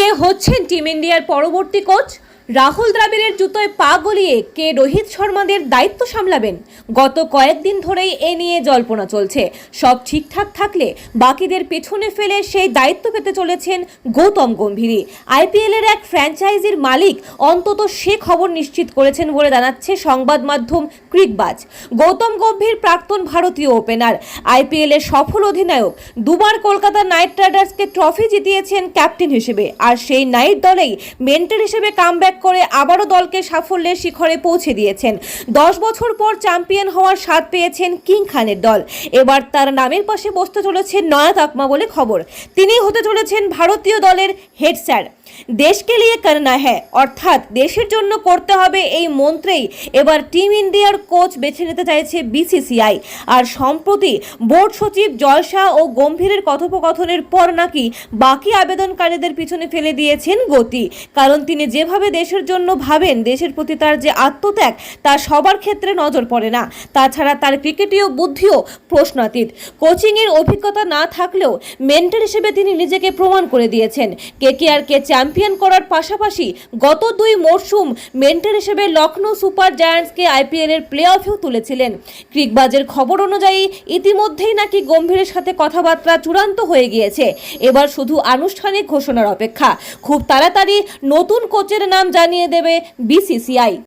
কে হচ্ছেন টিম ইন্ডিয়ার পরবর্তী কোচ? রাহুল দ্রাবিড়ের জুতোয় পা গলিয়ে কে রোহিত শর্মাদের দায়িত্ব সামলাবেন? গত কয়েকদিন ধরেই এ নিয়ে জল্পনা চলছে। সব ঠিকঠাক থাকলে বাকিদের পেছনে ফেলে সেই দায়িত্ব পেতে চলেছেন গৌতম গম্ভীরই। আইপিএলের এক ফ্র্যাঞ্চাইজির মালিক অন্তত সে খবর নিশ্চিত করেছেন বলে জানাচ্ছে সংবাদ মাধ্যম ক্রিকবাজ। গৌতম গম্ভীর প্রাক্তন ভারতীয় ওপেনার। আইপিএলের সফল অধিনায়ক দুবার কলকাতা নাইট রাইডার্সকে ট্রফি জিতিয়েছেন ক্যাপ্টেন হিসেবে। আর সেই নাইট দলেই মেন্টর হিসেবে কামব্যাক করে আবারও দলকে সাফল্যের শিখরে পৌঁছে দিয়েছেন। দশ বছর পর চ্যাম্পিয়ন হওয়ার স্বাদ পেয়েছেন কিং খানের দল। এবার তার নামের পাশে বসতে চলেছে নয়া তাকমা বলে খবর। তিনি হতে চলেছেন ভারতীয় দলের হেড স্যার। দেশকে লিয়ে করনা হ্যাঁ অর্থাৎ দেশের জন্য করতে হবে এই মন্ত্রেই। এবার টিম ইন্ডিয়ার কোচ বেছে নিতে চাইছে বিসিসিআই। আর সম্প্রতি বোর্ড সচিব জয়শাহ ও গম্ভীরের কথোপকথনের পর নাকি বাকি আবেদনকারীদের পিছনে ফেলে দিয়েছেন গতি। কারণ তিনি যেভাবে দেশের জন্য ভাবেন, দেশের প্রতি তার যে আত্মত্যাগ, তা সবার ক্ষেত্রে নজর পড়ে না। তাছাড়া তার ক্রিকেটীয় বুদ্ধিও প্রশ্নাতীত। কোচিংয়ের অভিজ্ঞতা না থাকলেও মেন্টর হিসেবে তিনি নিজেকে প্রমাণ করে দিয়েছেন। কে কে কেকেআরকে চ্যাম্পিয়ন করার পাশাপাশি গত দুই মরশুম মেন্টর হিসেবে লখনৌ সুপার জায়ান্টসকে আইপিএলের প্লে অফেও তুলেছিলেন। ক্রিকবাজের খবর অনুযায়ী ইতিমধ্যেই নাকি গম্ভীরের সাথে কথাবার্তা চূড়ান্ত হয়ে গিয়েছে। এবার শুধু আনুষ্ঠানিক ঘোষণার অপেক্ষা। খুব তাড়াতাড়ি নতুন কোচের নাম জানিয়ে দেবে বিসিসিআই।